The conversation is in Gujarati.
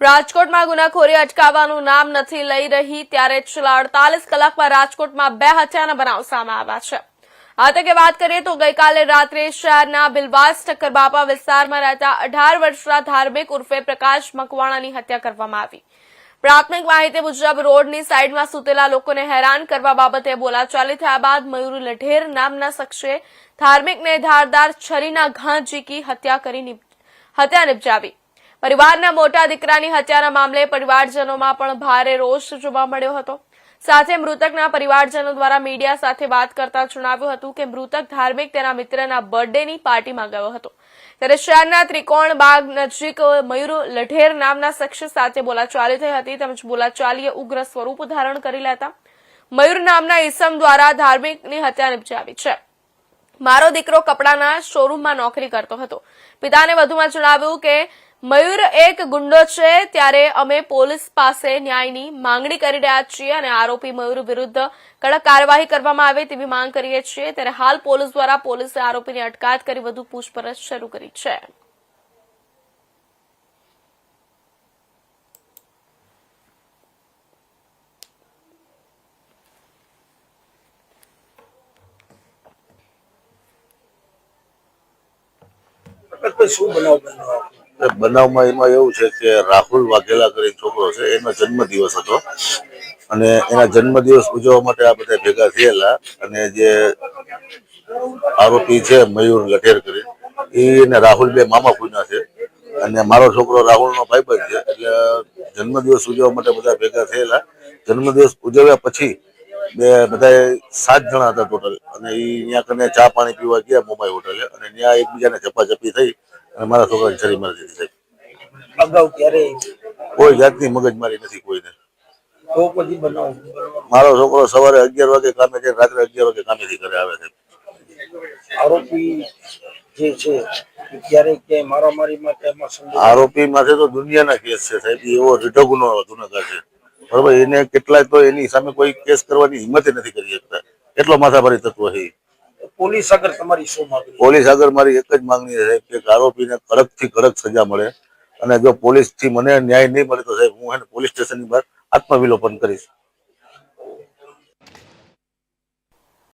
રાજકોટમાં ગુનાખોરી અટકાવવાનું નામ નથી લઈ રહી, ત્યારે છેલ્લા અડતાલીસ કલાકમાં રાજકોટમાં બે હત્યાના બનાવ સામે આવ્યા છે. આ વાત કરીએ તો ગઈકાલે રાત્રે શહેરના બિલવાસ ઠક્કરબાપા વિસ્તારમાં રહેતા અઢાર વર્ષના ધાર્મિક ઉર્ફે પ્રકાશ મકવાણાની હત્યા કરવામાં આવી. પ્રાથમિક માહિતી મુજબ રોડની સાઈડમાં સૂતેલા લોકોને હેરાન કરવા બાબતે બોલાચાલી થયા બાદ મયુર લઢેર નામના શખ્સે ધાર્મિકને ધારદાર છરીના ઘા ઝીકી હત્યા કરી હત્યા નિપજાવી. પરિવારના મોટા દીકરાની હત્યાના મામલે પરિવારજનોમાં પણ ભારે રોષ જોવા મળ્યો હતો. સાથે મૃતકના પરિવારજનો દ્વારા મીડિયા સાથે વાત કરતા જણાવ્યું હતું કે મૃતક ધાર્મિક તેના મિત્રના બર્થડેની પાર્ટીમાં ગયો હતો. ત્યારે શહેરના ત્રિકોણ બાગ નજીક મયુર લઢેર નામના શખ્સ સાથે બોલાચાલી થઈ હતી તેમજ બોલાચાલીએ ઉગ્ર સ્વરૂપ ધારણ કરી લેતા મયુર નામના ઈસમ દ્વારા ધાર્મિકની હત્યા નિપજાવી છે. મારો દીકરો કપડાના શોરૂમમાં નોકરી કરતો હતો. પિતાને વધુમાં જણાવ્યું કે મયુર એક ગુંડો છે, ત્યારે અમે પોલીસ પાસે ન્યાયની માંગણી કરી રહ્યા છીએ અને આરોપી મયુર વિરુદ્ધ કડક કાર્યવાહી કરવામાં આવે તેવી માંગ કરીએ છીએ. ત્યારે હાલ પોલીસ દ્વારા પોલીસે આરોપીની અટકાયત કરી વધુ પૂછપરછ શરૂ કરી છે. શું બનાવ બન્યો? બનાવમાં એમાં એવું છે કે રાહુલ વાઘેલા કરીને છોકરો છે, એનો જન્મદિવસ હતો. અને એના જન્મદિવસ ઉજવવા માટે આ બધા ભેગા થયેલા અને જે આરોપી છે, મયુર લઠેર કરી એને રાહુલ બે મામા પૂના છે. અને મારો છોકરો રાહુલનો ભાઈબંધ છે, એટલે જન્મદિવસ ઉજવવા માટે બધા ભેગા થયેલા. જન્મદિવસ ઉજવ્યા પછી બે બધા સાત જણા હતા ટોટલ અને એ ત્યાં કને ચા પાણી પીવા ગયા મોબાઈલ હોટલે અને ત્યાં એકબીજાને ઝપાઝપી થઈ અને મારા છોકરાની છરી મારી દીધી સાહેબ. અગાઉ ક્યારે કોઈ જાતની મગજમારી નથી કોઈને. તો પછી બનાવ. મારો છોકરો સવારે અગિયાર વાગે કામે છે રાત્રે અગિયાર વાગે કામેથી ઘરે આવે છે. આરોપી જે છે ક્યારેક ક્યાંય મારામારીમાં એમાં આરોપી માથે તો દુનિયાના કેસ છે સાહેબ. એવો રીઢો ગુનો ગુનેગાર છે. બરોબર એને કેટલાય તો એની સામે કોઈ કેસ કરવાની હિંમત નથી કરી શકતા. એટલો માથાભારી તત્વ છે. પોલીસ આગળ તમારી શું માંગણી? પોલીસ આગળ મારી એક જ માંગણી છે કે આરોપીને કડકથી કડક સજા મળે. અને જો પોલીસથી મને ન્યાય નહીં મળે તો સાહેબ, હું પોલીસ સ્ટેશનની બહાર આત્મવિલોપન કરીશ.